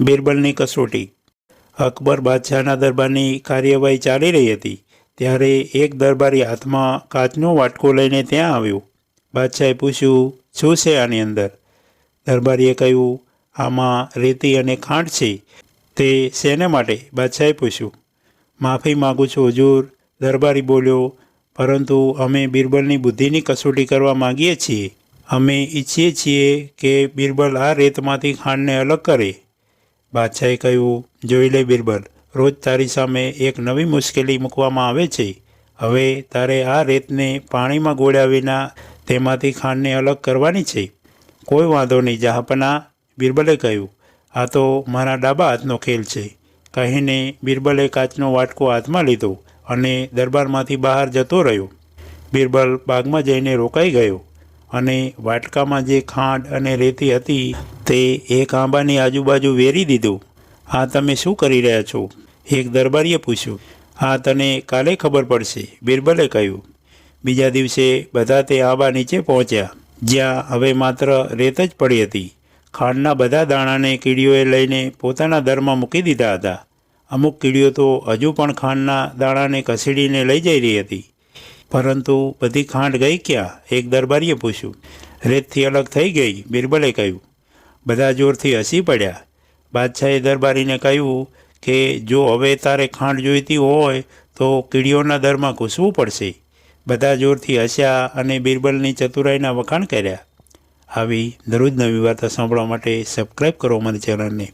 બિરબલની કસોટી. અકબર બાદશાહના દરબારની કાર્યવાહી ચાલી રહી હતી, ત્યારે એક દરબારી હાથમાં કાચનો વાટકો લઈને ત્યાં આવ્યો. બાદશાહે પૂછ્યું, શું છે આની અંદર? દરબારીએ કહ્યું, આમાં રેતી અને ખાંડ છે. તે શેને માટે? બાદશાહે પૂછ્યું. માફી માગું છું, હજૂર. દરબારી બોલ્યો, પરંતુ અમે બિરબલની બુદ્ધિની કસોટી કરવા માગીએ છીએ. અમે ઈચ્છીએ છીએ કે બિરબલ આ રેતમાંથી ખાંડને અલગ કરે. બાદશાહે કહ્યું, જોઈ લે બિરબલ, રોજ તારી સામે એક નવી મુશ્કેલી મૂકવામાં આવે છે. હવે તારે આ રેતને પાણીમાં ગોળ્યા વિના તેમાંથી ખાંડને અલગ કરવાની છે. કોઈ વાંધો નહીં, જહાપના. બિરબલે કહ્યું, આ તો મારા ડાબા હાથનો ખેલ છે. કહીને બિરબલે કાચનો વાટકો હાથમાં લીધો અને દરબારમાંથી બહાર જતો રહ્યો. બિરબલ બાગમાં જઈને રોકાઈ ગયો. અને વાટકામાં જે ખાંડ અને રેતી હતી તે એક આંબાની આજુબાજુ વેરી દીધું. આ તમે શું કરી રહ્યા છો? એક દરબારીએ પૂછ્યું. આ તને કાલે ખબર પડશે, બિરબલે કહ્યું. બીજા દિવસે બધા તે આંબા નીચે પહોંચ્યા, જ્યાં હવે માત્ર રેત જ પડી હતી. ખાંડના બધા દાણાને કીડીઓએ લઈને પોતાના દરમાં મૂકી દીધા હતા. અમુક કીડીઓ તો હજુ પણ ખાંડના દાણાને ઘસીડીને લઈ જઈ રહી હતી. પરંતુ બધી ખાંડ ગઈ ક્યાં? એક દરબારીએ પૂછ્યું. રેતથી અલગ થઈ ગઈ, બિરબલે કહ્યું. બધા જોરથી હસી પડ્યા. બાદશાહે દરબારીને કહ્યું કે, જો હવે તારે ખાંડ જોઈતી હોય, તો કીડીઓના દરમાં ઘૂસવું પડશે. બધા જોરથી હસ્યા અને બિરબલની ચતુરાઈના વખાણ કર્યા. આવી દરરોજ નવી વાર્તા સાંભળવા માટે સબસ્ક્રાઈબ કરો અમારી ચેનલને